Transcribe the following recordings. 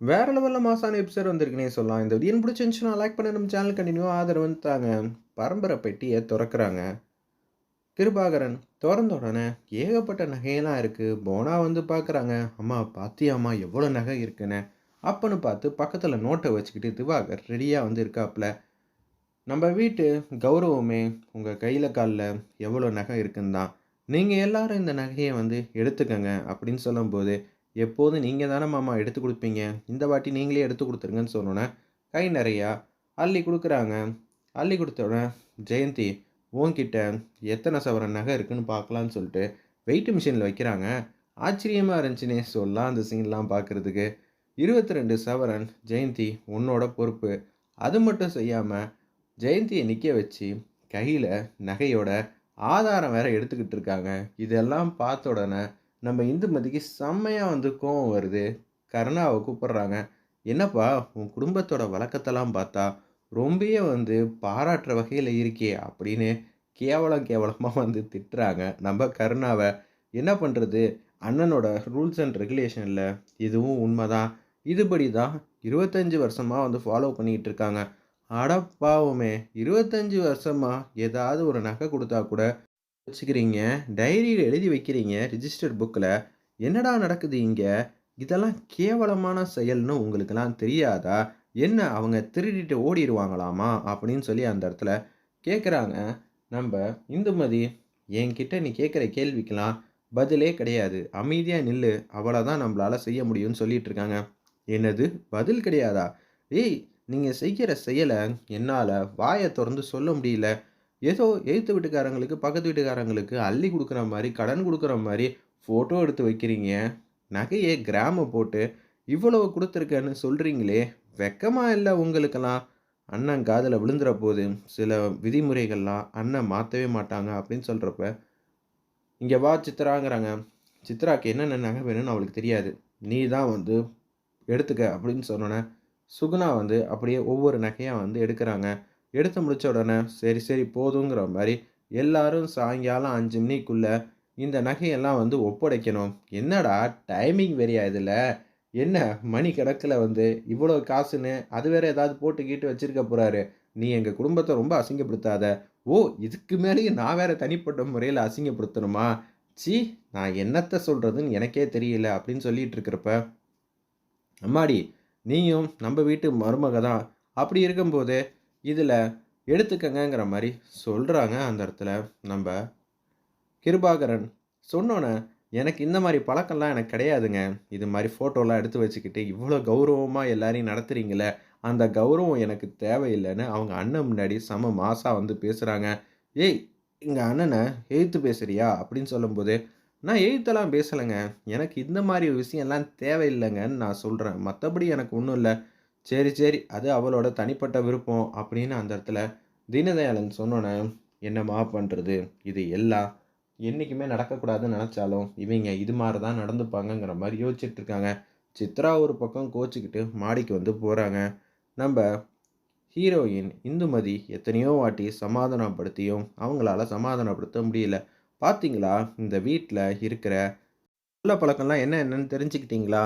வேற லெவலில் மாசான எபிசோட் வந்திருக்குனே சொல்லலாம். இந்த வீடியோ பிடிச்சிருந்துச்சுன்னா லைக் பண்ணி நம்ம சேனல் கண்டினியூ ஆதரவு தாங்க. பரம்பரை பெட்டியை திறக்கிறாங்க கிருபாகரன் திறந்த உடனே ஏகப்பட்ட நகையெல்லாம் இருக்குது போனா வந்து பார்க்குறாங்க. அம்மா பாத்தியாம்மா எவ்வளோ நகை இருக்குன்னு. அப்பன்னு பார்த்து பக்கத்தில் நோட்டை வச்சுக்கிட்டு திவாகர் ரெடியாக வந்து இருக்காப்புல. நம்ம வீட்டு கௌரவமே உங்கள் கையில் காலில் எவ்வளோ நகை இருக்குன்னு தான். நீங்கள் எல்லாரும் இந்த நகையை வந்து எடுத்துக்கங்க அப்படின்னு சொல்லும்போது, எப்போதும் நீங்கள் தானே மாமா எடுத்து கொடுப்பீங்க இந்த வாட்டி நீங்களே எடுத்து கொடுத்துருங்கன்னு சொன்னோனே, கை நிறையா அள்ளி கொடுக்குறாங்க அள்ளி கொடுத்தோடனே ஜெயந்தி உன்கிட்ட எத்தனை சவரன் நகை இருக்குன்னு பார்க்கலான்னு சொல்லிட்டு வெயிட் மிஷினில் வைக்கிறாங்க. ஆச்சரியமாக இருந்துச்சுன்னே சொல்லலாம் அந்த சீன்லாம் பார்க்குறதுக்கு. 22 சவரன் ஜெயந்தி உன்னோட பொறுப்பு. அது மட்டும் செய்யாமல் ஜெயந்தியை நிற்க வச்சு கையில் நகையோட ஆதாரம் வேற எடுத்துக்கிட்டு இருக்காங்க. இதெல்லாம் பார்த்த உடனே நம்ம இந்துமதிக்கு செம்மையாக வந்து கோவம் வருது. கருணாவை கூப்பிட்றாங்க என்னப்பா உன் குடும்பத்தோட வழக்கத்தெல்லாம் பார்த்தா ரொம்பயே வந்து பாராட்டுற வகையில் இருக்கே அப்படின்னு கேவலம் கேவலமாக வந்து திட்டுறாங்க. நம்ம கருணாவை என்ன பண்ணுறது அண்ணனோட ரூல்ஸ் அண்ட் ரெகுலேஷனில் இதுவும் உண்மைதான் இதுபடி தான் இருபத்தஞ்சி வருஷமாக வந்து ஃபாலோ பண்ணிக்கிட்டு இருக்காங்க. அடப்பாவுமே இருபத்தஞ்சி வருஷமாக ஏதாவது ஒரு நகை கொடுத்தா கூட வச்சுக்கிறீங்க. டைரியில் எழுதி வைக்கிறீங்க ரிஜிஸ்டர் புக்கில் என்னடா நடக்குது இங்கே இதெல்லாம் கேவலமான செயல்னு உங்களுக்கெல்லாம் தெரியாதா? என்ன அவங்க திருடிட்டு ஓடிடுவாங்களாமா அப்படின்னு சொல்லி அந்த இடத்துல கேட்குறாங்க. நம்ம இந்துமதி என்கிட்ட நீ கேட்குற கேள்விக்கெல்லாம் பதிலே கிடையாது. அமைதியாக நில்லு. அவ்வளோதான் நம்மளால் செய்ய முடியும்னு சொல்லிட்டு இருக்காங்க. என்னது? பதில் கிடையாதா? ஏய் நீங்கள் செய்கிற செயலை என்னால் வாயை தொறந்து சொல்ல முடியல. ஏதோ எழுத்து வீட்டுக்காரங்களுக்கு, பக்கத்து வீட்டுக்காரங்களுக்கு அள்ளி கொடுக்குற மாதிரி கடன் கொடுக்குற மாதிரி ஃபோட்டோ எடுத்து வைக்கிறீங்க. நகையை கிராம போட்டு இவ்வளவு கொடுத்துருக்கேன்னு சொல்கிறீங்களே வெக்கமாக இல்லை உங்களுக்கெல்லாம்? அண்ணன் காதில் விழுந்துற போது. சில விதிமுறைகள்லாம் அண்ணன் மாற்றவே மாட்டாங்க அப்படின்னு சொல்கிறப்ப இங்கே வா சித்ராங்கிறாங்க. சித்ராக்கு என்னென்ன நகை வேணும்னு அவளுக்கு தெரியாது. நீ தான் வந்து எடுத்துக்க அப்படின்னு சொன்னோன்னே சுகுணா வந்து அப்படியே ஒவ்வொரு நகையாக வந்து எடுக்கிறாங்க எடுத்து முடித்த உடனே, சரி சரி போதுங்கிற மாதிரி எல்லாரும் சாயங்காலம் அஞ்சு மணிக்குள்ள இந்த நகையெல்லாம் வந்து ஒப்படைக்கணும். என்னடா டைமிங் வெறியா இதில் என்ன மணி கணக்கில் வந்து இவ்வளோ காசுன்னு அது வேற ஏதாவது போட்டுக்கிட்டு வச்சிருக்க போறாரு. நீ எங்கள் குடும்பத்தை ரொம்ப அசிங்கப்படுத்தாத. ஓ! இதுக்கு மேலேயே நான் வேற தனிப்பட்ட முறையில் அசிங்கப்படுத்தணுமா? ச்சீ! நான் என்னத்தை சொல்கிறதுன்னு எனக்கே தெரியல அப்படின்னு சொல்லிட்டு இருக்கிறப்ப, அம்மாடி நீயும் நம்ம வீட்டு மருமக தான். அப்படி இருக்கும்போது இதில் எடுத்துக்கங்கிற மாதிரி சொல்கிறாங்க அந்த இடத்துல நம்ம கிருபாகரன். சொன்னோன்னே எனக்கு இந்த மாதிரி பழக்கம்லாம் எனக்கு கிடையாதுங்க. இது மாதிரி ஃபோட்டோலாம் எடுத்து வச்சுக்கிட்டு இவ்வளோ கௌரவமாக எல்லாரையும் நடத்துகிறீங்களே அந்த கௌரவம் எனக்கு தேவையில்லைன்னு அவங்க அண்ணன் முன்னாடி செம மாசாக வந்து பேசுகிறாங்க ஏய்! எங்கள் அண்ணனை எழுத்து பேசுகிறியா அப்படின்னு சொல்லும்போது, நான் எழுத்தெல்லாம் பேசலைங்க எனக்கு இந்த மாதிரி விஷயம்லாம் தேவையில்லைங்கன்னு நான் சொல்கிறேன் மற்றபடி எனக்கு ஒன்றும் இல்லை சரி சரி அது அவளோட தனிப்பட்ட விருப்பம் அப்படின்னு அந்த இடத்துல தீனதயாளன் சொன்னோன்னே என்னம்மா பண்ணுறது இது எல்லாம் என்றைக்குமே நடக்கக்கூடாதுன்னு நினச்சாலும் இவங்க இது மாதிரி தான் நடந்துப்பாங்கங்கிற மாதிரி யோசிச்சுட்டு இருக்காங்க. சித்ரா ஒரு பக்கம் கோச்சிக்கிட்டு மாடிக்கு வந்து போகிறாங்க நம்ம ஹீரோயின் இந்துமதி எத்தனையோ வாட்டி சமாதானப்படுத்தியும் அவங்களால சமாதானப்படுத்த முடியல. பார்த்தீங்களா இந்த வீட்டில் இருக்கிற நல்ல பழக்கம்லாம் என்ன என்னன்னு தெரிஞ்சுக்கிட்டீங்களா?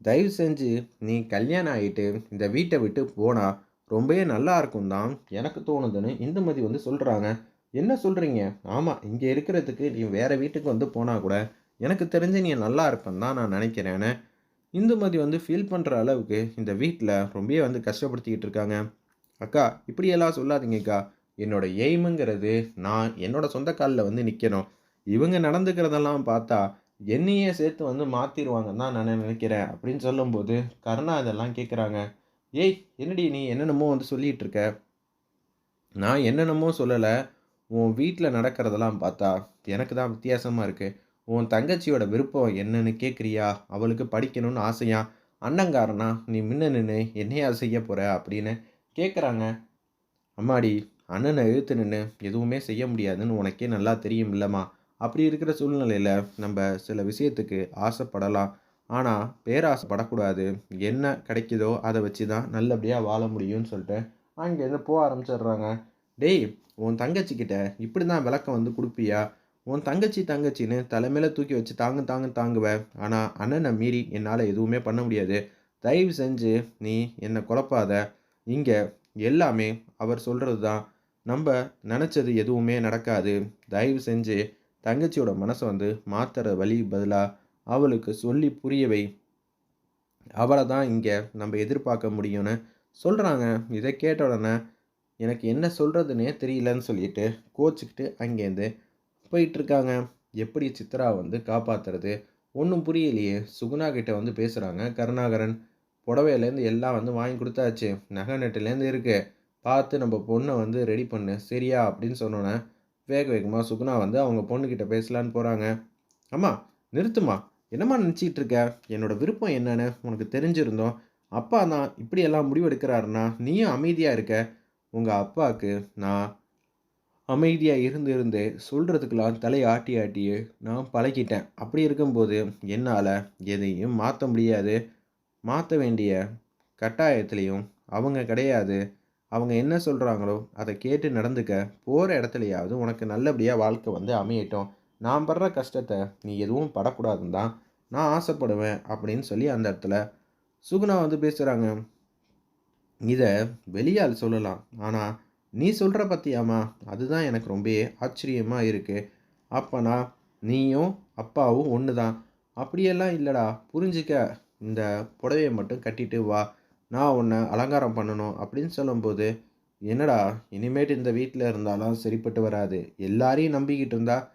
தயவு செஞ்சு நீ கல்யாணம் ஆகிட்டு இந்த வீட்டை விட்டு போனால் ரொம்பவே நல்லா இருக்கும் தான் எனக்கு தோணுதுன்னு இந்துமதி வந்து சொல்கிறாங்க என்ன சொல்கிறீங்க ஆமாம் இங்கே இருக்கிறதுக்கு நீ வேறு வீட்டுக்கு வந்து போனால் கூட எனக்கு தெரிஞ்சு நீ நல்லா இருப்பேன்னு தான் நான் நினைக்கிறேன்னு இந்துமதி வந்து ஃபீல் பண்ணுற அளவுக்கு இந்த வீட்டில் ரொம்பவே வந்து கஷ்டப்படுத்திக்கிட்டு இருக்காங்க. அக்கா இப்படியெல்லாம் சொல்லாதீங்கக்கா. என்னோட எய்முங்கிறது நான் என்னோடய சொந்த கால்ல வந்து நிற்கணும் இவங்க நடந்துக்கிறதெல்லாம் பார்த்தா என்னையே சேர்த்து வந்து மாற்றிடுவாங்கன்னு தான் நான் நினைக்கிறேன் அப்படின்னு சொல்லும்போது, கருணா இதெல்லாம் கேட்குறாங்க. ஏய்! என்னடி நீ என்னென்னமோ வந்து சொல்லிகிட்டு இருக்க? நான் என்னென்னமோ சொல்லலை உன் வீட்டில் நடக்கிறதெல்லாம் பார்த்தா எனக்கு தான் வித்தியாசமாக இருக்குது உன் தங்கச்சியோட விருப்பம் என்னன்னு கேட்குறியா? அவளுக்கு படிக்கணும்னு ஆசையா அண்ணங்காரனா நீ முன்ன நின்று என்னையா செய்ய போகிற அப்படின்னு கேட்குறாங்க. அம்மாடி! அண்ணனை இழுத்து நின்று எதுவுமே செய்ய முடியாதுன்னு உனக்கே நல்லா தெரியும் இல்லைம்மா அப்படி இருக்கிற சூழ்நிலையில் நம்ம சில விஷயத்துக்கு ஆசைப்படலாம். ஆனால் பேராசைப்படக்கூடாது. என்ன கிடைக்குதோ அதை வச்சு தான் நல்லபடியாக வாழ முடியும்னு சொல்லிட்டு அங்கேருந்து போக ஆரம்பிச்சிடுறாங்க. டேய்! உன் தங்கச்சிக்கிட்ட இப்படி தான் விளக்கம் வந்து கொடுப்பியா உன் தங்கச்சி தங்கச்சின்னு தலைமையில் தூக்கி வச்சு தாங்கு தாங்க தாங்குவ. ஆனால் அண்ணனை மீறி என்னால் எதுவுமே பண்ண முடியாது. தயவு செஞ்சு நீ என்னை குழப்பாத இங்கே எல்லாமே அவர் சொல்கிறது தான் நம்ம நினச்சது எதுவுமே நடக்காது தயவு செஞ்சு தங்கச்சியோட மனசை வந்து மாத்துற வழி பதிலாக அவளுக்கு சொல்லி புரியவை அவளை தான் இங்கே நம்ம எதிர்பார்க்க முடியும்னு சொல்கிறாங்க இதை கேட்ட உடனே எனக்கு என்ன சொல்கிறதுனே தெரியலன்னு சொல்லிட்டு கோச்சிக்கிட்டு அங்கேருந்து போயிட்டுருக்காங்க. எப்படி சித்ரா வந்து காப்பாற்றுறது ஒன்றும் புரியலையே. சுகுணா கிட்டே வந்து பேசுகிறாங்க கருணாகரன் புடவையிலேருந்து எல்லாம் வந்து வாங்கி கொடுத்தாச்சு. நகை நெட்டுலேருந்து இருக்குது பார்த்து நம்ம பொண்ணை வந்து ரெடி பண்ணு. சரியா? அப்படின்னு சொன்னோன்னே வேக வேகமாக சுகுணா வந்து அவங்க பொண்ணுக்கிட்ட பேசலான்னு போகிறாங்க அம்மா நிறுத்துமா என்னம்மா நினச்சிக்கிட்டு இருக்க? என்னோட விருப்பம் என்னன்னு உனக்கு தெரிஞ்சிருந்தோம். அப்பா தான் இப்படியெல்லாம் முடிவெடுக்கிறாருன்னா நீயும் அமைதியாக இருக்க. உங்கள் அப்பாவுக்கு நான் அமைதியாக இருந்து இருந்து சொல்கிறதுக்கெல்லாம் தலை ஆட்டி ஆட்டியே நான் பழகிட்டேன். அப்படி இருக்கும்போது என்னால் எதையும் மாற்ற முடியாது. மாற்ற வேண்டிய கட்டாயத்துலேயும் அவங்க கிடையாது. அவங்க என்ன சொல்கிறாங்களோ அதை கேட்டு நடந்துக்க போகிற இடத்துலையாவது உனக்கு நல்லபடியாக வாழ்க்கை வந்து அமையட்டும். நான் படுற கஷ்டத்தை நீ எதுவும் படக்கூடாதுன்னு தான் நான் ஆசைப்படுவேன் அப்படின்னு சொல்லி அந்த இடத்துல சுகுணா வந்து பேசுகிறாங்க இதை வெளியால் சொல்லலாம். ஆனால் நீ சொல்கிற பற்றியாமா அதுதான் எனக்கு ரொம்ப ஆச்சரியமாக இருக்குது அப்போனா நீயும் அப்பாவும் ஒன்று தான் அப்படியெல்லாம் இல்லைடா புரிஞ்சிக்க. இந்த புடவையை மட்டும் கட்டிட்டு வா. நான் உன்னை அலங்காரம் பண்ணணும் அப்படின்னு சொல்லும்போது என்னடா இனிமேட்டு இந்த வீட்டில் இருந்தாலும் சரிப்பட்டு வராது. எல்லாரையும் நம்பிக்கிட்டு இருந்தா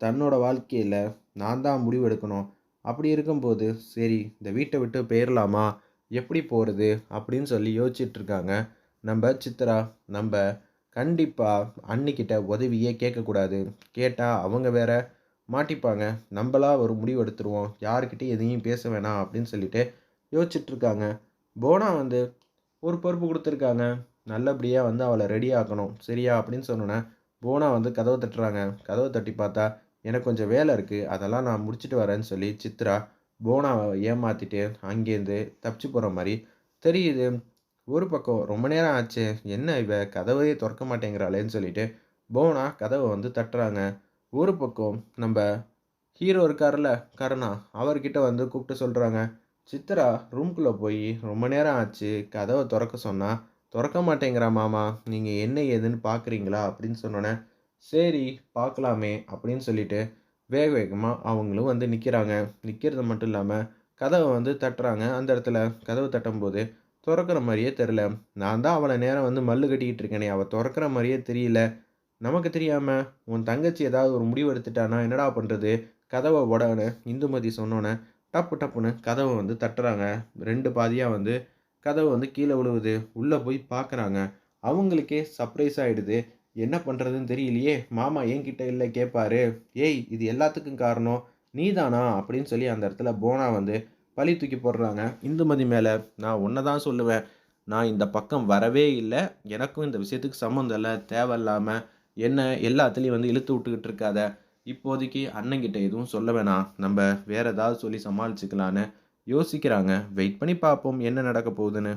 தன்னோட வாழ்க்கையில் நான் தான் முடிவு எடுக்கணும். அப்படி இருக்கும்போது சரி இந்த வீட்டை விட்டு போயிடலாமா எப்படி போகிறது அப்படின்னு சொல்லி யோசிச்சுட்டு இருக்காங்க. நம்ம சித்ரா நம்ம கண்டிப்பாக அன்னிக்கிட்ட உதவியே கேட்கக்கூடாது. கேட்டால் அவங்க வேற மாட்டிப்பாங்க. நம்மளா ஒரு முடிவு எடுத்துருவோம். எதையும் பேச வேணாம் அப்படின்னு சொல்லிட்டு யோசிச்சுட்ருக்காங்க போனா வந்து ஒரு பொறுப்பு கொடுத்துருக்காங்க. நல்லபடியாக வந்து அவளை ரெடி ஆக்கணும். சரியா அப்படின்னு சொன்னோன்னே போனா வந்து கதவை தட்டுறாங்க. கதவை தட்டி பார்த்தா எனக்கு கொஞ்சம் வேலை இருக்குது அதெல்லாம் நான் முடிச்சுட்டு வரேன்னு சொல்லி சித்ரா போனாவை ஏமாற்றிட்டு அங்கேருந்து தப்பிச்சு போகிற மாதிரி தெரியுது. ஒரு பக்கம் ரொம்ப நேரம் ஆச்சு. என்ன இவ கதவையே திறக்க மாட்டேங்கிறாளேன்னு சொல்லிட்டு போனா கதவை வந்து தட்டுறாங்க. ஒரு பக்கம் நம்ம ஹீரோ இருக்கார்ல கருணா அவர்கிட்ட வந்து கூப்பிட்டு சொல்கிறாங்க சித்ரா ரூம்குள்ளே போய் ரொம்ப நேரம் ஆச்சு. கதவை திறக்க சொன்னால் திறக்க மாட்டேங்கிறா மாமா. நீங்கள் என்ன ஏதுன்னு பார்க்குறீங்களா அப்படின்னு சொன்னோன்னே சரி பார்க்கலாமே அப்படின்னு சொல்லிட்டு வேக வேகமாக அவங்களும் வந்து நிற்கிறாங்க நிற்கிறது மட்டும் இல்லாமல் கதவை வந்து தட்டுறாங்க. அந்த இடத்துல கதவை தட்டும்போது திறக்கிற மாதிரியே தெரில நான் தான் அவளை நேரம் வந்து மல்லு கட்டிக்கிட்டு இருக்கேனே. அவள் திறக்கிற மாதிரியே தெரியல. நமக்கு தெரியாமல் உன் தங்கச்சி ஏதாவது ஒரு முடிவு எடுத்துட்டானா? என்னடா பண்ணுறது கதவை உடனே இந்துமதி சொன்னோன்னே டப்பு டப்புன்னு கதவை வந்து தட்டுறாங்க. ரெண்டு பாதியாக வந்து கதவை வந்து கீழே விழுவுது. உள்ளே போய் பார்க்குறாங்க அவங்களுக்கே சர்ப்ரைஸ் ஆகிடுது என்ன பண்ணுறதுன்னு தெரியலையே. மாமா என்கிட்ட இல்லை கேட்பாரு ஏய் இது எல்லாத்துக்கும் காரணம் நீதானா? அப்படின்னு சொல்லி அந்த இடத்துல போனா வந்து பழி தூக்கி போடுறாங்க. இந்துமதி மேலே நான் ஒன்றை தான் சொல்லுவேன். நான் இந்த பக்கம் வரவே இல்லை. எனக்கும் இந்த விஷயத்துக்கு சம்மந்தம் இல்லை. தேவையில்லாமல் என்ன எல்லாத்துலேயும் வந்து இழுத்து விட்டுக்கிட்டு இருக்காத. இப்போதைக்கு அண்ணங்கிட்ட எதுவும் சொல்ல வேணாம். நம்ம வேற ஏதாவது சொல்லி சமாளிச்சுக்கலான்னு யோசிக்கிறாங்க. வெயிட் பண்ணி பார்ப்போம் என்ன நடக்க போகுதுன்னு.